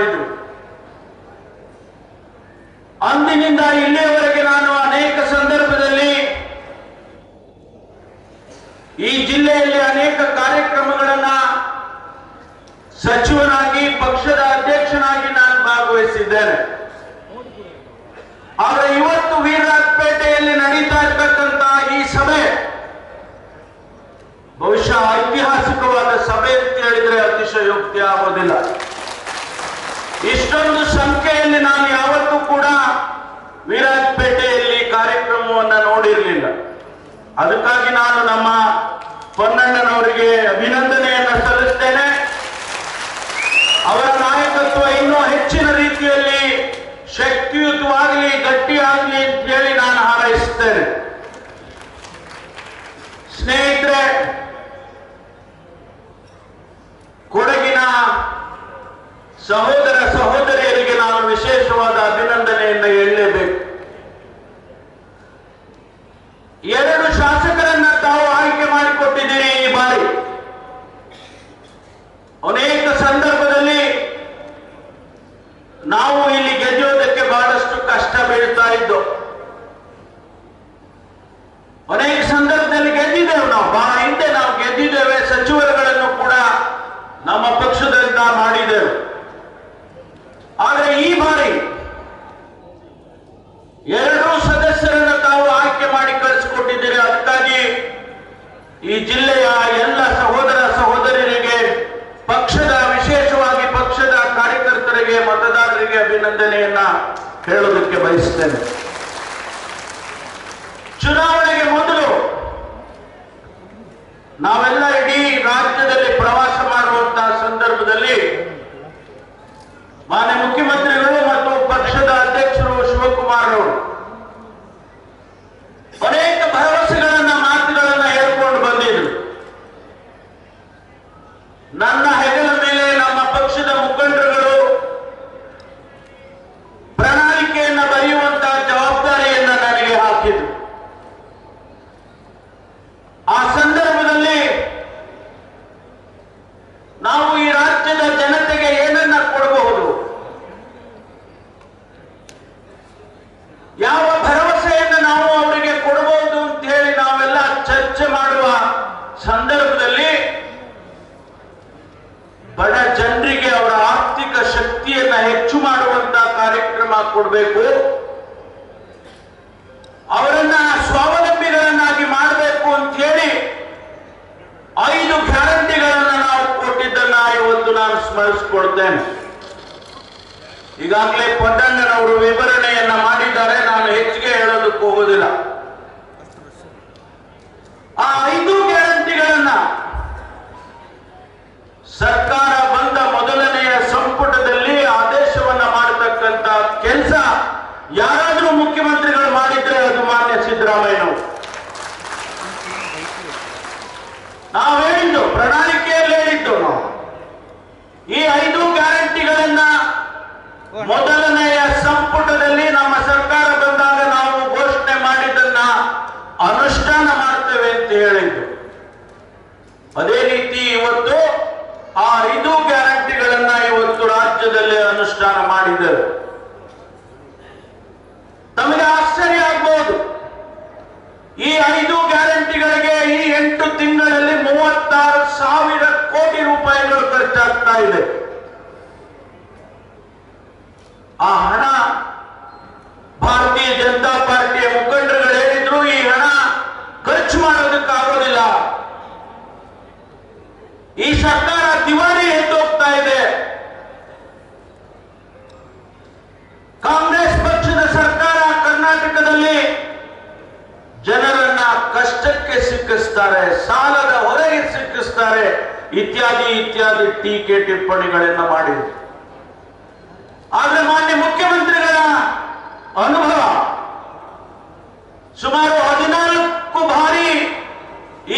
ಮಾಡಿದ್ರು. ಅಂದಿನಿಂದ ಇಲ್ಲಿಯವರೆಗೆ ನಾನು ಅನೇಕ ಸಂದರ್ಭದಲ್ಲಿ ಈ ಜಿಲ್ಲೆಯಲ್ಲಿ ಅನೇಕ ಕಾರ್ಯಕ್ರಮಗಳನ್ನ ಸಚಿವನಾಗಿ, ಪಕ್ಷದ ಅಧ್ಯಕ್ಷನಾಗಿ ನಾನು ಭಾಗವಹಿಸಿದ್ದೇನೆ. ಆದ್ರೆ ಇವತ್ತು ವೀರಪೇಟೆಯಲ್ಲಿ ನಡೀತಾ ಇರತಕ್ಕಂತಹ ಈ ಸಭೆ ಬಹುಶಃ ಐತಿಹಾಸಿಕವಾದ ಸಭೆ ಅಂತ ಹೇಳಿದ್ರೆ ಅತಿಶಯೋಕ್ತಿ ಆಗೋದಿಲ್ಲ. ಇಷ್ಟೊಂದು ಸಂಖ್ಯೆಯಲ್ಲಿ ನಾನು ಯಾವತ್ತೂ ಕೂಡ ವಿರಾಜ್ಪೇಟೆಯಲ್ಲಿ ಕಾರ್ಯಕ್ರಮವನ್ನು ನೋಡಿರಲಿಲ್ಲ. ಅದಕ್ಕಾಗಿ ನಾನು ನಮ್ಮ ಪೊನ್ನಣ್ಣನವರಿಗೆ ಅಭಿನಂದನೆಯನ್ನು ಸಲ್ಲಿಸ್ತೇನೆ. ಅವರ ನಾಯಕತ್ವ ಇನ್ನೂ ಹೆಚ್ಚಿನ ರೀತಿಯಲ್ಲಿ ಶಕ್ತಿಯುತವಾಗಲಿ, ಗಟ್ಟಿಯಾಗಲಿ ಅಂತ ಹೇಳಿ ನಾನು ಹಾರೈಸುತ್ತೇನೆ. ಸ್ನೇಹಿತರೆ, ಕೊಡಗಿನ ಸಹೋದರ ಈ ಜಿಲ್ಲೆಯ ಎಲ್ಲ ಸಹೋದರ ಸಹೋದರರಿಗೆ, ಪಕ್ಷದ, ವಿಶೇಷವಾಗಿ ಪಕ್ಷದ ಕಾರ್ಯಕರ್ತರಿಗೆ, ಮತದಾರರಿಗೆ ಅಭಿನಂದನೆಯನ್ನ ಹೇಳುವುದಕ್ಕೆ ಬಯಸ್ತೇನೆ. ಚುನಾವಣೆಗೆ ಮೊದಲು ನಾವೆಲ್ಲ ಇಡೀ ರಾಜ್ಯದಲ್ಲಿ ಪ್ರವಾಸ ಮಾಡುವಂತಹ ಸಂದರ್ಭದಲ್ಲಿ ಮಾನ್ಯ ಮುಖ್ಯಮಂತ್ರಿಗಳು ಸ್ಮರಿಸಿಕೊಳ್ತೇನೆ. ಈಗಾಗಲೇ ಪೊಡ್ಡಣ್ಣನವರು ವಿವರಣೆಯನ್ನ ಮಾಡಿದ್ದಾರೆ. ನಾನು ಹೆಚ್ಚಿಗೆ ಹೇಳೋದಕ್ಕೆ ಹೋಗೋದಿಲ್ಲ ಅದೇ ರೀತಿ ಇವತ್ತು ಆ ಐದು ಗ್ಯಾರಂಟಿಗಳನ್ನ ಇವತ್ತು ರಾಜ್ಯದಲ್ಲಿ ಅನುಷ್ಠಾನ ಮಾಡಿದರು ತಮಗೆ ಆಶ್ಚರ್ಯ ಆಗ್ಬಹುದು ಈ ಐದು ಗ್ಯಾರಂಟಿಗಳಿಗೆ ಈ ಎಂಟು ತಿಂಗಳಲ್ಲಿ ಮೂವತ್ತಾರು ಸಾವಿರ ಕೋಟಿ ರೂಪಾಯಿಗಳು ಖರ್ಚಾಗ್ತಾ ಇದೆ. ಆ ಹಣ ಭಾರತೀಯ ಜನತಾ ಪಾರ್ಟಿಯ ಮುಖಂಡರುಗಳು ಹೇಳಿದ್ರು ಈ ಹಣ ಖರ್ಚು ಮಾಡೋದಕ್ಕಾಗೋದಿಲ್ಲ ಈ ಸರ್ಕಾರ ದಿವಾಳಿ ಎದ್ದೋಗ್ತಾ ಇದೆ ಕಾಂಗ್ರೆಸ್ ಪಕ್ಷದ ಸರ್ಕಾರ ಕರ್ನಾಟಕದಲ್ಲಿ ಜನರನ್ನ ಕಷ್ಟಕ್ಕೆ ಸಿಕ್ಕಿಸ್ತಾರೆ ಸಾಲದ ಹೊರಗೆ ಸಿಕ್ಕಿಸ್ತಾರೆ ಇತ್ಯಾದಿ ಇತ್ಯಾದಿ ಟೀಕೆ ಟಿಪ್ಪಣಿಗಳನ್ನ ಮಾಡಿದರು. ಆದ್ರೆ ಮಾನ್ಯ ಮುಖ್ಯಮಂತ್ರಿಗಳ ಅನುಭವ ಸುಮಾರು ಹದಿನಾಲ್ಕು ಬಾರಿ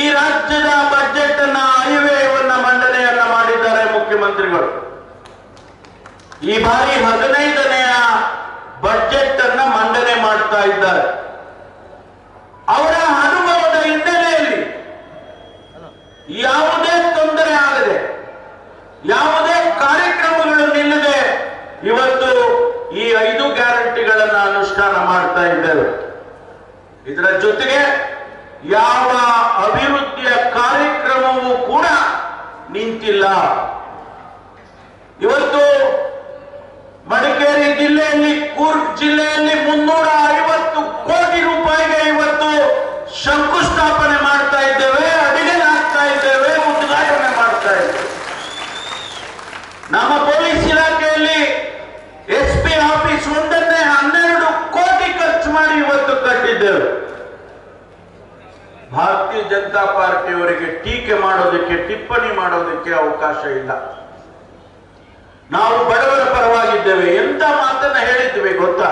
ಈ ರಾಜ್ಯದ ಬಜೆಟ್ ಅನ್ನ ಆಯವ್ಯಯವನ್ನ ಮಂಡನೆಯನ್ನ ಮಾಡಿದ್ದಾರೆ ಮುಖ್ಯಮಂತ್ರಿಗಳು. ಈ ಬಾರಿ ಹದಿನೈದನೆಯ ಬಜೆಟ್ ಅನ್ನ ಮಂಡನೆ ಮಾಡ್ತಾ ಇದ್ದಾರೆ. ಅವರ ಅನುಭವದ ಹಿನ್ನೆಲೆಯಲ್ಲಿ ಯಾವುದೇ ತೊಂದರೆ ಆಗದೆ ಯಾವುದೇ ಕಾರ್ಯಕ್ರಮಗಳು ನಿಲ್ಲದೆ ಇವತ್ತು ಈ ಐದು ಗ್ಯಾರಂಟಿಗಳನ್ನ ಅನುಷ್ಠಾನ ಮಾಡ್ತಾ ಇದ್ದೇವೆ ಇದರ ಜೊತೆಗೆ ಯಾವ ಅಭಿವೃದ್ಧಿಯ ಕಾರ್ಯಕ್ರಮವೂ ಕೂಡ ನಿಂತಿಲ್ಲ. ಇವತ್ತು ಮಡಿಕೇರಿ ಜಿಲ್ಲೆಯಲ್ಲಿ, ಕೂರ್ಗ್ ಜಿಲ್ಲೆಯಲ್ಲಿ ಮುನ್ನೂರ ಐವತ್ತು ಕೋಟಿ ರೂಪಾಯಿಗೆ ಇವತ್ತು ಶಂಕುಸ್ಥಾಪನೆ ಮಾಡ್ತಾ ಇದ್ದೇವೆ ಅಡಿಗೆ ಹಾಕ್ತಾ ಇದ್ದೇವೆ ಉದ್ಘಾಟನೆ ಮಾಡ್ತಾ ಇದ್ದೇವೆ ನಮ್ಮ ಪೊಲೀಸ್ ಇಲಾಖೆಯಲ್ಲಿ ಎಸ್ ಪಿ ಆಫೀಸ್ ಒಂದನ್ನೇ ಹನ್ನೆರಡು ಕೋಟಿ ಖರ್ಚು ಮಾಡಿ ಇವತ್ತು ಕಟ್ಟಿದ್ದೇವೆ ಭಾರತೀಯ ಜನತಾ ಪಾರ್ಟಿಯವರಿಗೆ ಟೀಕೆ ಮಾಡೋದಕ್ಕೆ, ಟಿಪ್ಪಣಿ ಮಾಡೋದಕ್ಕೆ ಅವಕಾಶ ಇಲ್ಲ. ನಾವು ಬಡವರ ಪರವಾಗಿದ್ದೇವೆ. ಎಂತ ಮಾತನ್ನ ಹೇಳಿದ್ವಿ ಗೊತ್ತಾ?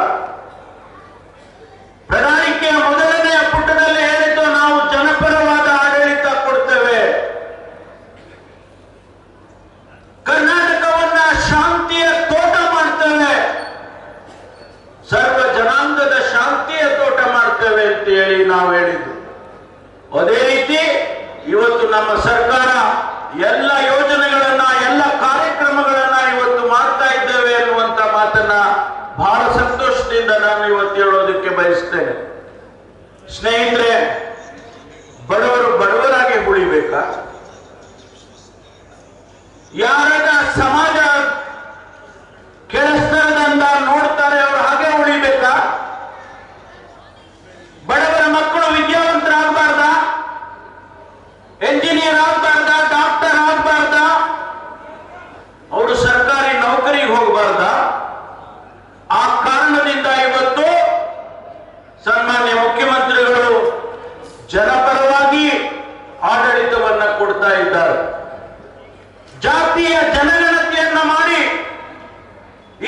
ಪ್ರಣಾಳಿಕೆಯ ಮೊದಲನೆಯ ಪುಟದಲ್ಲಿ ಹೇಳಿದ್ದು ನಾವು ಜನಪರವಾದ ಆಡಳಿತ ಕೊಡ್ತೇವೆ. ಕರ್ನಾಟಕವನ್ನ ಶಾಂತಿಯ ತೋಟ ಮಾಡ್ತೇವೆ. ಸರ್ವ ಜನಾಂಗದ ಶಾಂತಿಯ ತೋಟ ಮಾಡ್ತೇವೆ ಅಂತ ಹೇಳಿ ನಾವು ಹೇಳಿದ್ದು. ಅದೇ ರೀತಿ ಇವತ್ತು ನಮ್ಮ ಸರ್ಕಾರ ಎಲ್ಲ ಯೋಜನೆಗಳನ್ನ, ಎಲ್ಲ ಕಾರ್ಯಕ್ರಮಗಳನ್ನ ಇವತ್ತು ಮಾಡ್ತಾ ಇದ್ದೇವೆ ಅನ್ನುವಂತ ಮಾತನ್ನ ಬಹಳ ಸಂತೋಷದಿಂದ ನಾನು ಇವತ್ತು ಹೇಳೋದಕ್ಕೆ ಬಯಸ್ತೇನೆ. ಸ್ನೇಹಿತರೆ, ಬಡವರು ಬಡವರಾಗಿ ಉಳಿಬೇಕಾ? ಯಾರಾಗ ಜಾತಿಯ ಜನಗಣತಿಯನ್ನ ಮಾಡಿ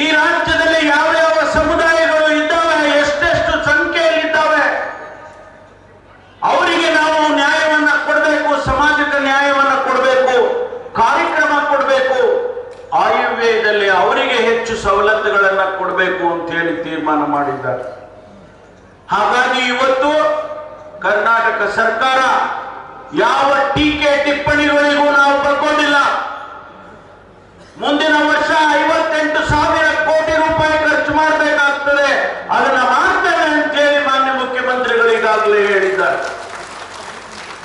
ಈ ರಾಜ್ಯದಲ್ಲಿ ಯಾವ ಯಾವ ಸಮುದಾಯಗಳು ಇದ್ದಾವೆ, ಎಷ್ಟೆಷ್ಟು ಸಂಖ್ಯೆಯಲ್ಲಿದ್ದಾವೆ, ಅವರಿಗೆ ನಾವು ನ್ಯಾಯವನ್ನ ಕೊಡಬೇಕು, ಸಮಾಜಕ್ಕೆ ನ್ಯಾಯವನ್ನ ಕೊಡಬೇಕು, ಕಾರ್ಯಕ್ರಮ ಕೊಡಬೇಕು, ಆಯುರ್ವೇದದಲ್ಲಿ ಅವರಿಗೆ ಹೆಚ್ಚು ಸವಲತ್ತುಗಳನ್ನ ಕೊಡಬೇಕು ಅಂತ ಹೇಳಿ ತೀರ್ಮಾನ ಮಾಡಿದ್ದಾರೆ. ಹಾಗಾಗಿ ಇವತ್ತು ಕರ್ನಾಟಕ ಸರ್ಕಾರ ಯಾವ ಟೀಕೆ ಟಿಪ್ಪಣಿಗಳಿಗೂ ನಾವು ಬರ್ಕೊಂಡಿಲ್ಲ. ಮುಂದಿನ ವರ್ಷ ಐವತ್ತೆಂಟು ಸಾವಿರ ಕೋಟಿ ರೂಪಾಯಿ ಖರ್ಚು ಮಾಡಬೇಕಾಗ್ತದೆ. ಅದನ್ನ ಮಾಡ್ತೇವೆ ಅಂತೇಳಿ ಮಾನ್ಯ ಮುಖ್ಯಮಂತ್ರಿಗಳು ಈಗಾಗಲೇ ಹೇಳಿದ್ದಾರೆ.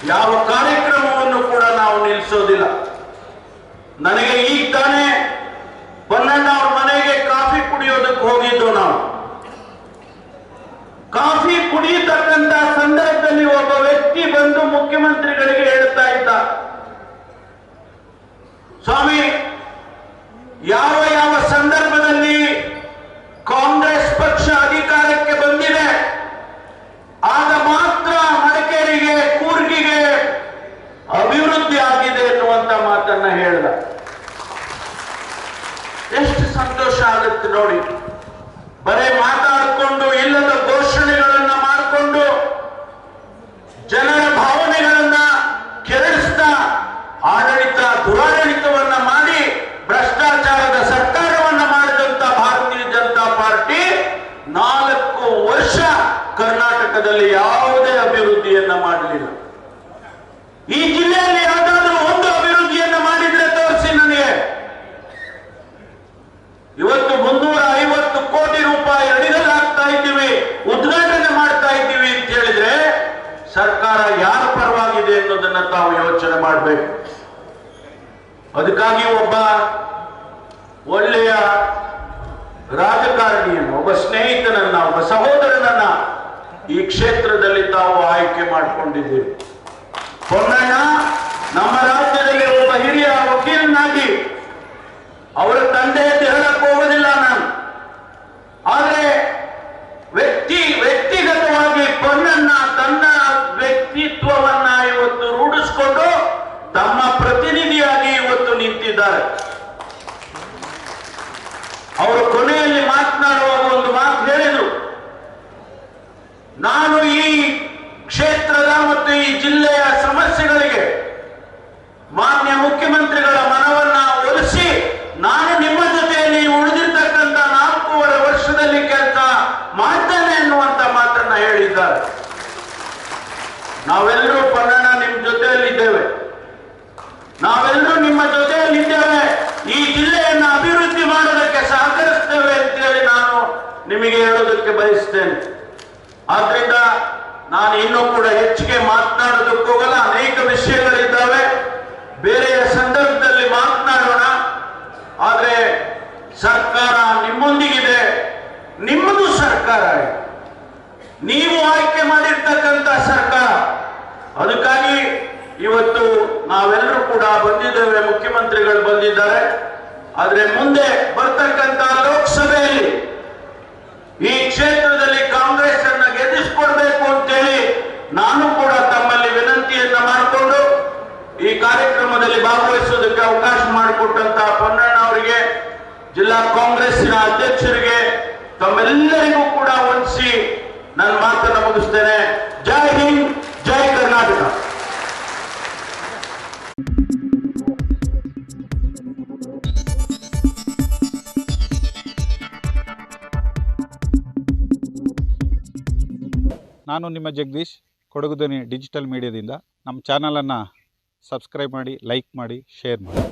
ಯಾವ ಕಾರ್ಯಕ್ರಮವನ್ನು ಕೂಡ ನಾವು ನಿಲ್ಲಿಸೋದಿಲ್ಲ. ನನಗೆ ಈಗ ಕರ್ನಾಟಕದಲ್ಲಿ ಯಾವುದೇ ಅಭಿವೃದ್ಧಿಯನ್ನ ಮಾಡಲಿಲ್ಲ. ಈ ಜಿಲ್ಲೆಯಲ್ಲಿ ಯಾವುದಾದ್ರೂ ಒಂದು ಅಭಿವೃದ್ಧಿಯನ್ನ ಮಾಡಿದ್ರೆ ತೋರಿಸಿ ನನಗೆ. ಇವತ್ತು ಮುನ್ನೂರ ಐವತ್ತು ಕೋಟಿ ರೂಪಾಯಿ ಅಡಿಗಲ್ಲಿ ಹಾಕ್ತಾ ಇದ್ದೀವಿ, ಉದ್ಘಾಟನೆ ಮಾಡ್ತಾ ಇದ್ದೀವಿ ಅಂತ ಹೇಳಿದ್ರೆ ಸರ್ಕಾರ ಯಾರ ಪರವಾಗಿದೆ ಅನ್ನೋದನ್ನ ತಾವು ಯೋಚನೆ ಮಾಡಬೇಕು. ಅದಕ್ಕಾಗಿ ಒಬ್ಬ ಒಳ್ಳೆಯ ರಾಜಕಾರಣಿಯನ್ನು, ಒಬ್ಬ ಸ್ನೇಹಿತನನ್ನ, ಒಬ್ಬ ಸಹೋದರನನ್ನ ಈ ಕ್ಷೇತ್ರದಲ್ಲಿ ತಾವು ಆಯ್ಕೆ ಮಾಡಿಕೊಂಡಿದ್ದೀರಿ. ಪೊನ್ನಣ್ಣ ನಮ್ಮ ರಾಜ್ಯದಲ್ಲಿ ಒಬ್ಬ ಹಿರಿಯ ವಕೀಲನಾಗಿ ಅವರ ತಂದೆ ಅಂತ ಹೇಳಕ್ ಹೋಗೋದಿಲ್ಲ ನಾನು. ಆದ್ರೆ ವ್ಯಕ್ತಿ, ವ್ಯಕ್ತಿಗತವಾಗಿ ಪೊನ್ನಣ್ಣ ತನ್ನ ವ್ಯಕ್ತಿತ್ವವನ್ನ ಇವತ್ತು ರೂಢಿಸ್ಕೊಂಡು ತಮ್ಮ ಪ್ರತಿನಿಧಿಯಾಗಿ ಇವತ್ತು ನಿಂತಿದ್ದಾರೆ ಅವರು ಕೊನೆಯಲ್ಲಿ ಮಾತನಾಡುವಾಗ ಒಂದು ಮಾತು ಹೇಳಿದರು ನಾನು ಈ ಕ್ಷೇತ್ರದ ಮತ್ತು ಈ ಜಿಲ್ಲೆಯ ಸಮಸ್ಯೆಗಳಿಗೆ ಮಾನ್ಯ ಮುಖ್ಯಮಂತ್ರಿಗಳ ಮನವನ್ನ ಒಲಿಸಿ ನಾನು ನಿಮ್ಮ ಜೊತೆಯಲ್ಲಿ ಉಳಿದಿರ್ತಕ್ಕಂಥ ನಾಲ್ಕೂವರೆ ವರ್ಷದಲ್ಲಿ ಕೆಲಸ ಮಾಡ್ತೇನೆ ಎನ್ನುವಂತ ಮಾತನ್ನ ಹೇಳಿದ್ದಾರೆ ನಾವೆಲ್ಲರೂ ಪನ್ನಣ ನಿಮ್ಮ ಜೊತೆಯಲ್ಲಿದ್ದೇವೆ ನಾವೆಲ್ಲರೂ ನಿಮ್ಮ ಜೊತೆಯಲ್ಲಿದ್ದೇವೆ ಈ ಜಿಲ್ಲೆಯನ್ನು ಅಭಿವೃದ್ಧಿ ಮಾಡೋದಕ್ಕೆ ಸಹಕರಿಸ್ತೇವೆ ಅಂತೇಳಿ ನಾನು ನಿಮಗೆ ಹೇಳೋದಕ್ಕೆ ಬಯಸ್ತೇನೆ ಆದ್ರಿಂದ ನಾನು ಇನ್ನೂ ಕೂಡ ಹೆಚ್ಚಿಗೆ ಮಾತನಾಡೋದಕ್ಕೆ ಹೋಗಲ್ಲ ಅನೇಕ ವಿಷಯಗಳಿದ್ದಾವೆ ಬೇರೆಯ ಸಂದರ್ಭದಲ್ಲಿ ಮಾತನಾಡೋಣ ಆದ್ರೆ ಸರ್ಕಾರ ನಿಮ್ಮೊಂದಿಗಿದೆ ನಿಮ್ಮದು ಸರ್ಕಾರ ಇದೆ. ನೀವು ಆಯ್ಕೆ ಮಾಡಿರ್ತಕ್ಕಂಥ ಸರ್ಕಾರ ಅದಕ್ಕಾಗಿ ಇವತ್ತು ನಾವೆಲ್ಲರೂ ಕೂಡ ಬಂದಿದ್ದೇವೆ ಮುಖ್ಯಮಂತ್ರಿಗಳು ಬಂದಿದ್ದಾರೆ ಆದ್ರೆ ಮುಂದೆ ಬರ್ತಕ್ಕಂಥ ಲೋಕಸಭೆಯಲ್ಲಿ ಈ ಕ್ಷೇತ್ರದಲ್ಲಿ ಕಾಂಗ್ರೆಸ್ ಅನ್ನ ಗೆಲ್ಲಿಸ್ಕೊಡ್ಬೇಕು ಅಂತೇಳಿ ನಾನು ಕೂಡ ತಮ್ಮಲ್ಲಿ ವಿನಂತಿಯನ್ನ ಮಾಡಿಕೊಂಡು ಈ ಕಾರ್ಯಕ್ರಮದಲ್ಲಿ ಭಾಗವಹಿಸೋದಕ್ಕೆ ಅವಕಾಶ ಮಾಡಿಕೊಟ್ಟಂತ ಪೊನ್ನಣ್ಣ ಅವರಿಗೆ, ಜಿಲ್ಲಾ ಕಾಂಗ್ರೆಸ್ಸಿನ ಅಧ್ಯಕ್ಷರಿಗೆ ತಮ್ಮೆಲ್ಲರಿಗೂ ಕೂಡ ವಂದಿಸಿ ನನ್ನ ಮಾತನ್ನು ಮುಗಿಸ್ತೇನೆ. ಜೈ ಹಿಂದ್, ಜೈ ಕರ್ನಾಟಕ. ನಾನು ನಿಮ್ಮ ಜಗದೀಶ್, ಕೊಡಗು ಡಿಜಿಟಲ್ ಮೀಡಿಯಾದಿಂದ. ನಮ್ಮ ಚಾನಲನ್ನು ಸಬ್ಸ್ಕ್ರೈಬ್ ಮಾಡಿ, ಲೈಕ್ ಮಾಡಿ, ಶೇರ್ ಮಾಡಿ.